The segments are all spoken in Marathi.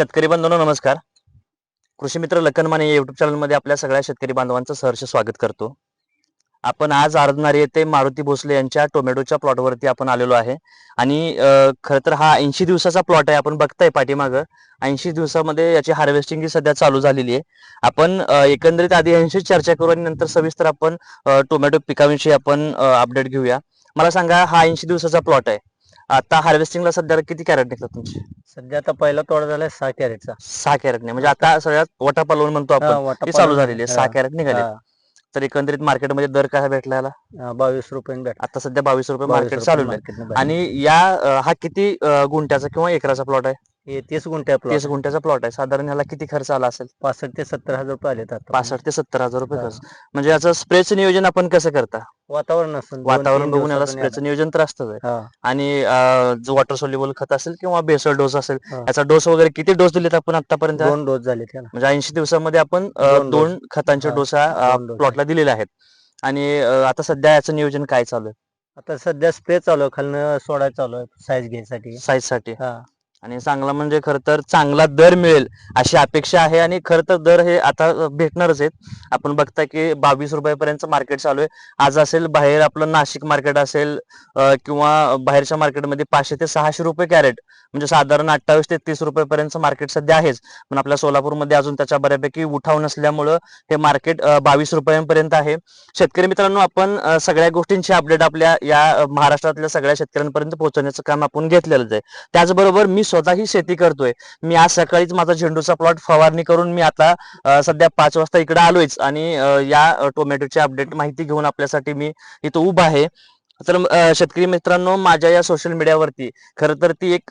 शेतकरी बांधवांनो नमस्कार. कृषी मित्र लखन माने युट्यूब चॅनलमध्ये आपल्या सगळ्या शेतकरी बांधवांचं सहर्ष स्वागत करतो. आपण आज आर्धनारी येथे मारुती भोसले यांच्या टोमॅटोच्या प्लॉटवरती आपण आलेलो आहे. आणि खरं तर हा ऐंशी दिवसाचा प्लॉट आहे. आपण बघताय पाठीमागं. ऐंशी दिवसामध्ये याची हार्वेस्टिंग ही सध्या चालू झालेली आहे. आपण एकंदरीत आधी यांशी चर्चा करू आणि नंतर सविस्तर आपण टोमॅटो पिकाविषयी आपण अपडेट घेऊया. मला सांगा हा ऐंशी दिवसाचा प्लॉट आहे. आता हार्वेस्टिंगला सध्या किती कॅरेट निघतात तुमचे? सध्या आता पहिला तोडा झालाय सहा कॅरेटचा सहा कॅरेट नाही. म्हणजे आता सगळ्यात वटा पलवून म्हणतो आपण ती चालू झालेली आहे. सहा कॅरेट निघाले तर एकंदरीत मार्केटमध्ये दर काय भेटला याला? बावीस रुपये आता सध्या बावीस रुपये मार्केट चालू आहे. आणि या हा किती गुंठ्याचा किंवा एकराचा प्लॉट आहे? तीस गुंठे आपलं तीस गुंठ्याचा प्लॉट आहे. साधारण ह्याला किती खर्च आला असेल? पासष्ट ते सत्तर हजार रुपये आले आता पासष्ट ते सत्तर हजार रुपये हा. खर्च. म्हणजे याचं स्प्रेचं नियोजन आपण कसं करता? वातावरण दोन- वातावरण बघून याला स्प्रेचं नियोजन तर असतंच. हा. आणि जो वॉटर सोल्युबल खत असेल किंवा बेसळ डोस असेल हा. याचा डोस वगैरे किती डोस दिलेत आपण आतापर्यंत दोन डोस झाले म्हणजे ऐंशी दिवसामध्ये आपण दोन दोन खतांचे हा, डोस प्लॉटला दिलेले आहेत. आणि आता सध्या याचं नियोजन काय चालू आहे? आता सध्या स्प्रे चालू आहे. खालनं सोडायला चालू आहे. साईज घ्यायसाठी. साईजसाठी. हा. आणि चांगला म्हणजे खरं तर चांगला दर मिळेल अशी अपेक्षा आहे आणि खरं तर दर हे आता भेटणारच आहेत. आपण बघता की बावीस रुपयापर्यंत मार्केट चालू आहे. आज असेल बाहेर आपलं नाशिक मार्केट असेल किंवा बाहेरच्या मार्केटमध्ये पाचशे ते सहाशे रुपये कॅरेट म्हणजे साधारण अठ्ठावीस ते तीस रुपयापर्यंत मार्केट सध्या आहेच. पण आपल्या सोलापूरमध्ये अजून त्याच्या बऱ्यापैकी उठाव नसल्यामुळं हे मार्केट बावीस रुपयांपर्यंत आहे. शेतकरी मित्रांनो आपण सगळ्या गोष्टींची अपडेट आपल्या या महाराष्ट्रातल्या सगळ्या शेतकऱ्यांपर्यंत पोहोचवण्याचं काम आपण घेतलेलंच आहे. त्याचबरोबर मी स्वतःही शेती करतोय. मी आज सकाळीच माझा झेंडूचा प्लॉट फवारणी करून मी आता सध्या पाच वाजता इकडे आलोयच आणि या टोमॅटोची अपडेट माहिती घेऊन आपल्यासाठी मी इथं उभा आहे. तर शेतकरी मित्रांनो माझ्या या सोशल मीडियावरती खरं तर ती एक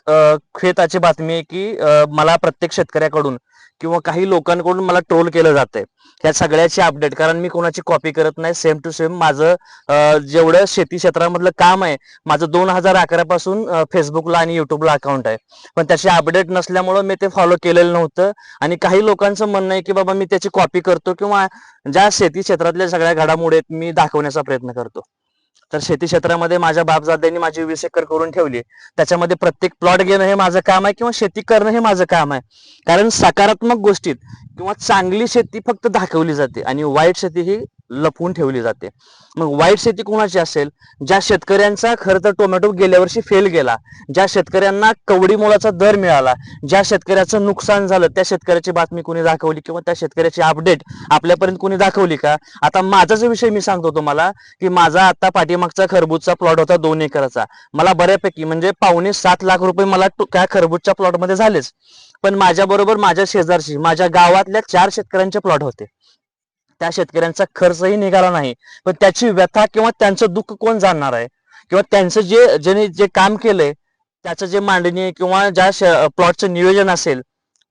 खेताची बातमी आहे की मला प्रत्येक शेतकऱ्याकडून किंवा काही लोकांकडून मला ट्रोल केलं जातंय. ह्या सगळ्याची अपडेट कारण मी कोणाची कॉपी करत नाही. सेम टू सेम माझं जेवढं शेती क्षेत्रामधलं काम आहे माझं दोन हजार अकरा पासून फेसबुकला आणि युट्यूबला अकाउंट आहे. पण त्याची अपडेट नसल्यामुळं मी ते फॉलो केलेलं नव्हतं. आणि काही लोकांचं म्हणणं आहे की बाबा मी त्याची कॉपी करतो किंवा ज्या शेती क्षेत्रातल्या सगळ्या घडामोडी आहेत मी दाखवण्याचा प्रयत्न करतो. तर शेती क्षेत्रामध्ये माझ्या बापजाद्यांनी माझी वीस एकर करून ठेवली. त्याच्यामध्ये प्रत्येक प्लॉट घेणं हे माझं काम आहे किंवा शेती करणं हे माझं काम आहे. कारण सकारात्मक गोष्टीत किंवा चांगली शेती फक्त दाखवली जाते आणि वाईट शेती ही लपवून ठेवली जाते. मग वाईट शेती कोणाची असेल? ज्या शेतकऱ्यांचा खरं तर टोमॅटो गेल्या वर्षी फेल गेला. ज्या शेतकऱ्यांना कवडी मोलाचा दर मिळाला ज्या शेतकऱ्याचं नुकसान झालं त्या शेतकऱ्याची बातमी कोणी दाखवली किंवा त्या शेतकऱ्याची अपडेट आपल्यापर्यंत कोणी दाखवली का? आता माझाच विषय मी सांगतो तुम्हाला की माझा आता पाठीमागचा खरबूजचा प्लॉट होता दोन एकराचा. मला बऱ्यापैकी म्हणजे पावणे सात लाख रुपये मला त्या खरबूजच्या प्लॉटमध्ये झालेच. पण माझ्या बरोबर माझ्या शेजारशी माझ्या गावातल्या चार शेतकऱ्यांचे प्लॉट होते. त्या शेतकऱ्यांचा खर्चही निघाला नाही. पण त्याची व्यथा किंवा त्यांचं दुःख कोण जाणणार आहे? किंवा त्यांचं जे ज्याने जे काम केलंय त्याचं जे मांडणी किंवा ज्या प्लॉटचं नियोजन असेल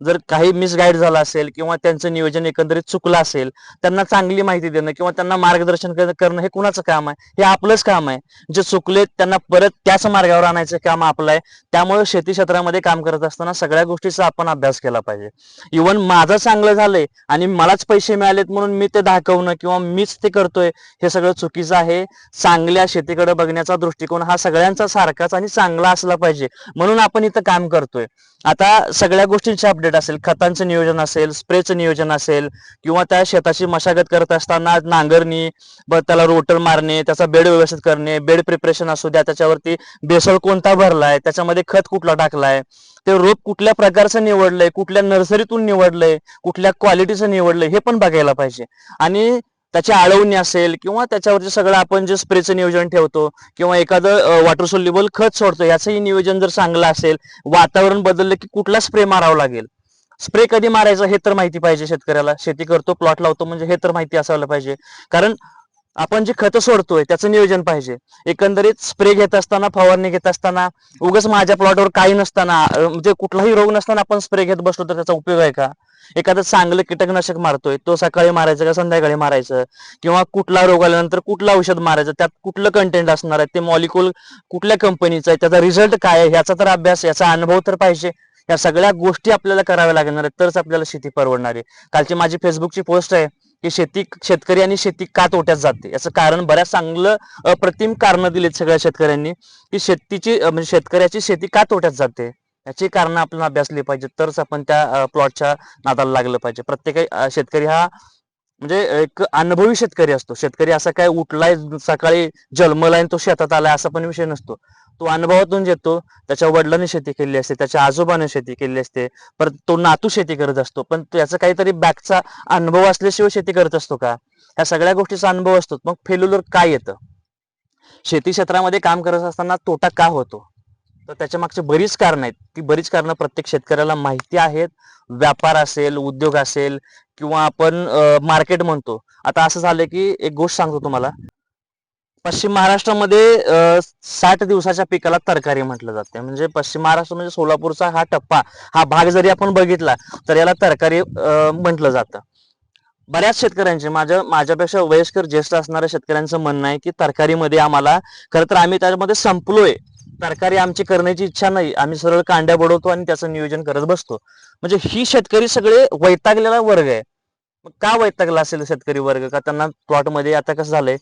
जर काही मिसगाईड झालं असेल किंवा त्यांचं नियोजन एकंदरीत चुकलं असेल त्यांना चांगली माहिती देणं किंवा त्यांना मार्गदर्शन करणं हे कुणाचं काम आहे? हे आपलंच काम आहे. जे चुकले त्यांना परत त्याच मार्गावर आणायचं काम आपलं आहे. त्यामुळे शेती क्षेत्रामध्ये काम करत असताना सगळ्या गोष्टीचा आपण अभ्यास केला पाहिजे. इवन माझं चांगलं झालंय आणि मलाच पैसे मिळालेत म्हणून मी ते दाखवणं किंवा मीच ते करतोय हे सगळं चुकीचं आहे. चांगल्या शेतीकडे बघण्याचा दृष्टिकोन हा सगळ्यांचा सारखाच आणि चांगला असला पाहिजे. म्हणून आपण इथं काम करतोय. आता सगळ्या गोष्टींचे अपडेट असेल खतांचं नियोजन असेल स्प्रेचं नियोजन असेल किंवा त्या शेताची मशागत करत असताना नांगरणी ब त्याला रोटर मारणे त्याचा बेड व्यवस्थित करणे बेड प्रिपरेशन असू द्या त्याच्यावरती बेसळ कोणता भरलाय त्याच्यामध्ये खत कुठला टाकलाय ते रोप कुठल्या प्रकारचं निवडलंय कुठल्या नर्सरीतून निवडलंय कुठल्या क्वालिटीचं निवडलंय हे पण बघायला पाहिजे. आणि त्याची आळवणी असेल किंवा त्याच्यावरती सगळं आपण जे स्प्रेचं नियोजन ठेवतो किंवा एखादं वॉटर सोल्युबल खत सोडतो याचंही नियोजन जर चांगलं असेल वातावरण बदललं की कुठला स्प्रे मारावा लागेल? स्प्रे कधी मारायचं हे तर माहिती पाहिजे शेतकऱ्याला. शेती करतो प्लॉट लावतो म्हणजे हे तर माहिती असायला पाहिजे. कारण आपण जे खतं सोडतोय त्याचं नियोजन पाहिजे. एकंदरीत स्प्रे घेत असताना फवारणी घेत असताना उगाच माझ्या प्लॉटवर काही नसताना म्हणजे कुठलाही रोग नसताना आपण स्प्रे घेत बसलो तर त्याचा उपयोग आहे का? एखादं चांगलं कीटकनाशक मारतोय तो सकाळी मारायचं का संध्याकाळी मारायचं? किंवा कुठला रोग आल्यानंतर कुठलं औषध मारायचं? त्यात कुठलं कंटेंट असणार आहे? ते मॉलिक्युल कुठल्या कंपनीचं आहे? त्याचा रिझल्ट काय आहे? ह्याचा तर अभ्यास याचा अनुभव तर पाहिजे. या सगळ्या गोष्टी आपल्याला कराव्या लागणार आहेत तरच आपल्याला शेती परवडणार आहे. कालची माझी फेसबुकची पोस्ट आहे की शेती शेतकरी आणि शेती का तोट्यात जाते? याचं कारण बऱ्याच चांगलं अप्रतिम कारण दिलीत सगळ्या शेतकऱ्यांनी की शेतीची म्हणजे शेतकऱ्याची शेती का तोट्यात जाते? याची कारणं आपण अभ्यासली पाहिजे तरच आपण त्या प्लॉटच्या नादाला लागलं पाहिजे. प्रत्येक शेतकरी हा म्हणजे एक अनुभवी शेतकरी असतो. शेतकरी असा काय उठलाय सकाळी जन्मलाय आणि तो शेतात आलाय असा पण विषय नसतो. तो अनुभवातून येतो त्याच्या वडिलांनी शेती केली असते त्याच्या आजोबाने शेती केली असते परत तो नातू शेती करत असतो. पण त्याचा काहीतरी बॅकचा अनुभव असल्याशिवाय शेती करत असतो का? ह्या सगळ्या गोष्टीचा अनुभव असतो. मग फेल्युलर काय येतं? शेती क्षेत्रामध्ये काम करत असताना तोटा का होतो? तर त्याच्या मागची बरीच कारणं आहेत. ती बरीच कारणं प्रत्येक शेतकऱ्याला माहिती आहेत. व्यापार असेल उद्योग असेल किंवा आपण मार्केट म्हणतो. आता असं झालं की एक गोष्ट सांगतो तुम्हाला. पश्चिम महाराष्ट्रामध्ये साठ दिवसाच्या पिकाला तरकारी म्हटलं जाते म्हणजे पश्चिम महाराष्ट्र म्हणजे सोलापूरचा हा टप्पा हा भाग जरी आपण बघितला तर याला तरकारी म्हटलं जातं. बऱ्याच शेतकऱ्यांचे माझ्या माझ्यापेक्षा वयस्कर ज्येष्ठ असणाऱ्या शेतकऱ्यांचं म्हणणं आहे की तरकारीमध्ये आम्हाला खरं तर आम्ही त्यामध्ये संपलोय. तरकारी आमची करण्याची इच्छा नाही. आम्ही सरळ कांड्या बुडवतो आणि त्याचं नियोजन करत बसतो. म्हणजे ही शेतकरी सगळे वैतागलेला वर्ग आहे. मग का वैतागला असेल शेतकरी वर्ग? का त्यांना प्लॉटमध्ये आता कसं झालंय?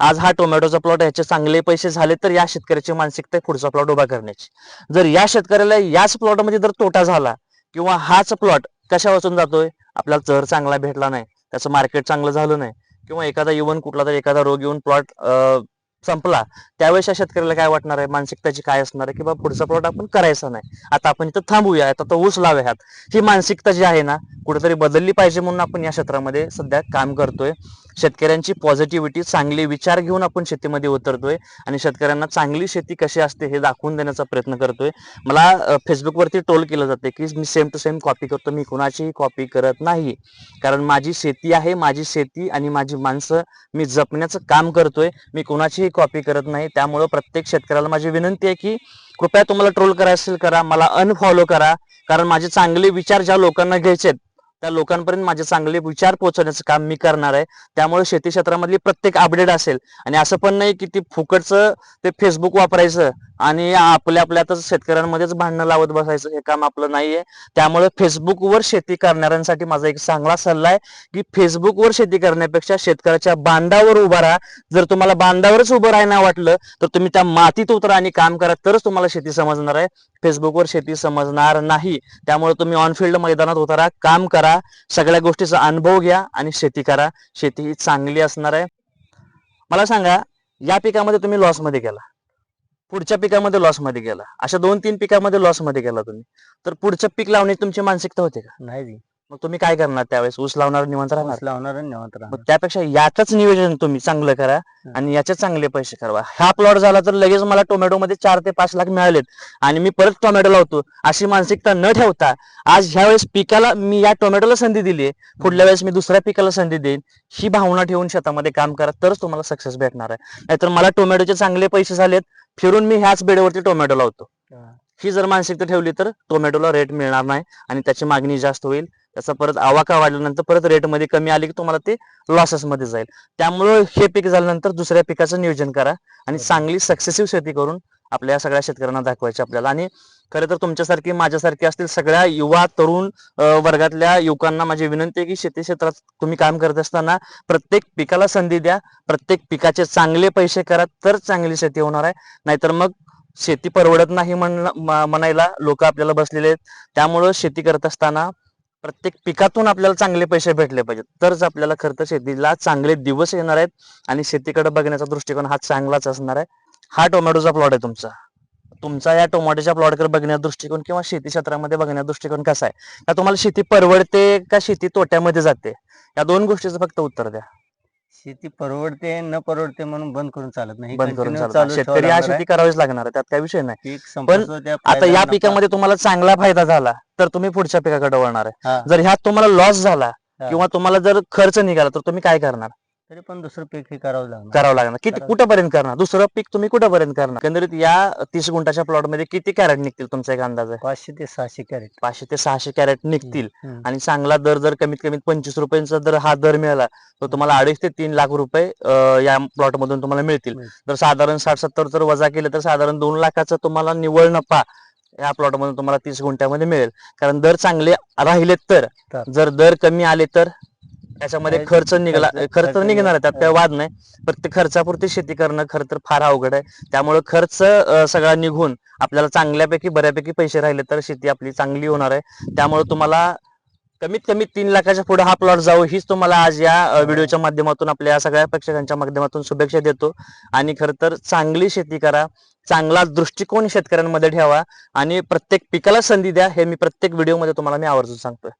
आज हा टोमॅटोचा प्लॉट ह्याचे चांगले पैसे झाले तर या शेतकऱ्याची मानसिकता आहे पुढचा प्लॉट उभा करण्याची. जर या शेतकऱ्याला याच प्लॉटमध्ये जर तोटा झाला किंवा हाच प्लॉट कशा वाचून जातोय? आपल्याला चर चांगला भेटला नाही त्याचं मार्केट चांगलं झालं नाही किंवा एखादा येऊन कुठला तरी एखादा रोग येऊन प्लॉट संपला त्यावेळेस या शेतकऱ्याला काय वाटणार आहे? मानसिकताची काय असणार आहे? की बाबा पुढचा प्लॉट आपण करायचा नाही? आता आपण इथं थांबूया. आता तो ऊस लावूयात. ही मानसिकता जी आहे ना कुठेतरी बदलली पाहिजे म्हणून आपण या क्षेत्रामध्ये सध्या काम करतोय. शेतकऱ्यांची पॉझिटिव्हिटी चांगले विचार घेऊन आपण शेतीमध्ये उतरतोय आणि शेतकऱ्यांना चांगली शेती कशी असते हे दाखवून देण्याचा प्रयत्न करतोय. मला फेसबुकवरती ट्रोल केलं जाते की मी सेम टू सेम कॉपी करतो मी कुणाचीही कॉपी करत नाही. कारण माझी शेती आहे माझी शेती आणि माझी माणसं मी जपण्याचं काम करतोय मी कुणाचीही कॉपी करत नाही. त्यामुळं प्रत्येक शेतकऱ्याला माझी विनंती आहे की कृपया तुम्हाला ट्रोल करायचं असेल करा मला अनफॉलो करा. कारण माझे चांगले विचार ज्या लोकांना घ्यायचे आहेत त्या लोकांपर्यंत माझे चांगले विचार पोहोचवण्याचं काम मी करणार आहे. त्यामुळे शेती क्षेत्रामधली प्रत्येक अपडेट असेल. आणि असं पण नाही की ती फुकटचं ते फेसबुक वापरायचं आणि आपल्या आपल्यातच शेतकऱ्यांमध्येच भांडणं लावत बसायचं हे काम आपलं नाहीये. त्यामुळे फेसबुकवर शेती करणाऱ्यांसाठी माझा एक चांगला सल्ला आहे की फेसबुकवर शेती करण्यापेक्षा शेतकऱ्याच्या बांधावर उभा राहा. जर तुम्हाला बांधावरच उभं राहायला वाटलं तर तुम्ही त्या मातीत उतरा आणि काम करा तरच तुम्हाला शेती समजणार आहे. फेसबुकवर शेती समजणार नाही. त्यामुळे तुम्ही ऑनफिल्ड मैदानात उतारा काम करा सगळ्या गोष्टीचा अनुभव घ्या आणि शेती करा. शेती ही चांगली असणार आहे. मला सांगा या पिकामध्ये तुम्ही लॉसमध्ये गेला. पुढच्या पिकामध्ये लॉसमध्ये गेला. अशा दोन तीन पिकामध्ये लॉसमध्ये गेला तुम्ही. तर पुढचं पीक लावण्याची तुमची मानसिकता होते का? नाही मग तुम्ही काय करणार त्यावेळेस? ऊस लावणार निवांत राहणार? लावणार निवांत राहणार. मग त्यापेक्षा याचंच नियोजन तुम्ही चांगलं करा आणि याचे चांगले पैसे करा हा प्लॉट झाला तर लगेच मला टोमॅटो मध्ये चार ते पाच लाख मिळालेत आणि मी परत टोमॅटो लावतो. अशी मानसिकता न ठेवता आज ह्या वेळेस पिकाला मी या टोमॅटोला संधी दिली पुढल्या वेळेस मी दुसऱ्या पिकाला संधी देईन. ही भावना ठेवून शेतामध्ये काम करा तरच तुम्हाला सक्सेस भेटणार आहे. नाहीतर मला टोमॅटोचे चांगले पैसे झालेत फिरून मी ह्याच बेडेवरती टोमॅटो लावतो. हा. ही जर मानसिकता ठेवली तर टोमॅटोला रेट मिळणार नाही आणि त्याची मागणी जास्त होईल. त्याचा परत आवाका वाढल्यानंतर परत रेटमध्ये कमी आली की तुम्हाला ते लॉसेस मध्ये जाईल. त्यामुळं हे पीक झाल्यानंतर दुसऱ्या पिकाचं नियोजन करा आणि. चांगली सक्सेसिव्ह शेती करून आपल्या सगळ्या शेतकऱ्यांना दाखवायची आपल्याला. आणि खरं तर तुमच्यासारखी माझ्यासारखी असतील सगळ्या युवा तरुण वर्गातल्या युवकांना माझी विनंती आहे की शेती क्षेत्रात तुम्ही काम करत असताना प्रत्येक पिकाला संधी द्या. प्रत्येक पिकाचे चांगले पैसे करा तर चांगली शेती होणार आहे. नाहीतर मग शेती परवडत नाही म्हण- म्हणायला लोक आपल्याला बसलेले आहेत. त्यामुळं शेती करत असताना प्रत्येक पिकातून आपल्याला चांगले पैसे भेटले पाहिजेत. तरच आपल्याला खरं तर शेतीला चांगले दिवस येणार आहेत आणि शेतीकडे बघण्याचा दृष्टिकोन हा चांगलाच असणार आहे. हा टोमॅटोचा प्लॉट आहे तुमचा. तुमचा या टोमॅटोच्या प्लॉटकडे बघण्याचा दृष्टिकोन किंवा शेती क्षेत्रामध्ये बघण्याचा दृष्टिकोन कसा आहे? का तुम्हाला शेती परवडते का शेती तोट्यामध्ये जाते? या दोन गोष्टीचं फक्त उत्तर द्या. शेती परवडते न परवडते म्हणून बंद करून चालत नाही बंद करून Continue चालत चालू. शेतकरी हा शेती करावीच लागणार आहे त्यात काही विषय नाही आहे. पीक संपतो त्या आता या नफा. पिकामध्ये तुम्हाला चांगला फायदा झाला तर तुम्ही पुढच्या पिकाकडे वळणार आहे हा. जर ह्यात तुम्हाला लॉस झाला हा. किंवा तुम्हाला जर खर्च निघाला तर तुम्ही काय करणार तरी पण दुसरं पीक हे करावं लागणार. करावं लागणार. किती करावं. कुठपर्यंत करणार? दुसरं पीक तुम्ही कुठपर्यंत करणार? एकंदरीत या तीस गुंठाच्या प्लॉटमध्ये किती कॅरेट निघतील तुमचा एक अंदाज? आहे पाचशे ते सहाशे कॅरेट पाचशे ते सहाशे कॅरेट निघतील. आणि चांगला दर जर कमीत कमी पंचवीस रुपयांचा जर हा दर मिळाला तर तुम्हाला अडीच ते तीन लाख रुपये अं, या प्लॉट मधून तुम्हाला मिळतील. मिळतील. जर साधारण साठ सत्तर जर वजा केलं तर साधारण दोन लाखाचा तुम्हाला निव्वळ नफा या प्लॉट मधून तुम्हाला तीस गुंठ्यामध्ये मिळेल. कारण दर चांगले राहिलेत तर. तर. जर दर कमी आले तर? त्याच्यामध्ये खर्च- निघाला खर्च- निघणार आहे त्यात काही वाद नाही. पण ते खर्चापुरती शेती करणं खरं तर फार अवघड आहे. त्यामुळे खर्च सगळा निघून आपल्याला चांगल्यापैकी बऱ्यापैकी पैसे राहिले तर शेती आपली चांगली होणार आहे. त्यामुळे तुम्हाला कमीत कमी तीन लाखाच्या पुढे हा प्लॉट जाऊ हीच तुम्हाला आज या व्हिडिओच्या माध्यमातून आपल्या सगळ्या प्रेक्षकांच्या माध्यमातून शुभेच्छा देतो. आणि खरं तर चांगली शेती करा. चांगला दृष्टिकोन शेतकऱ्यांमध्ये ठेवा. आणि प्रत्येक पिकाला संधी द्या हे मी प्रत्येक व्हिडिओमध्ये तुम्हाला मी आवर्जून सांगतोय.